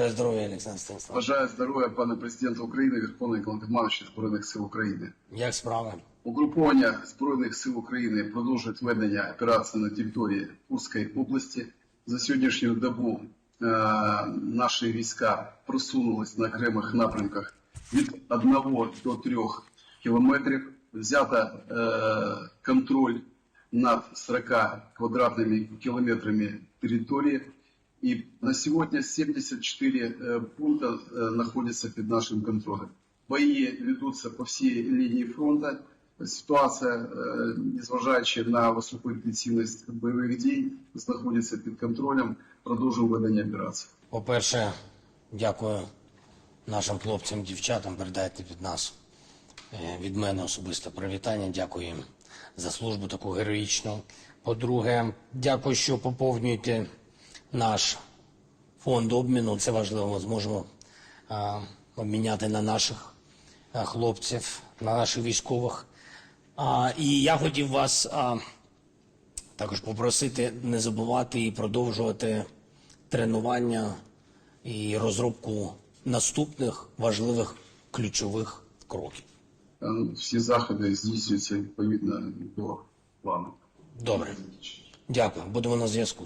Здоров'я, Олександр Станіславович. Бажаю здоров'я пане президенту України, Верховний Головнокомандуючий Збройних сил України. Як справи? Угруповання Збройних сил України продовжують ведення операції на території Курської області. За сьогоднішню добу е, наші війська просунулись на окремих напрямках від 1 до 3 кілометрів. Взято е, контроль над 40 квадратными километрами территории. И на сегодня 74 э, пункта э, находятся под нашим контролем. Бои ведутся по всей линии фронта. Ситуація, е, незважаючи на високу інтенсивність бойових дій, знаходиться під контролем. Продовжуємо ведення операції. По-перше, дякую нашим хлопцям, дівчатам. Передайте від нас е, від мене особисто привітання. Дякую їм за службу таку героїчну. По-друге, дякую, що поповнюєте наш фонд обміну. Це важливо. Ми зможемо а, обміняти на наших а, хлопців, на наших військових. А, і я хотів вас а, також попросити не забувати і продовжувати тренування і розробку наступних важливих ключових кроків. Всі заходи здійснюються відповідно до плану. Добре, дякую. Будемо на зв'язку.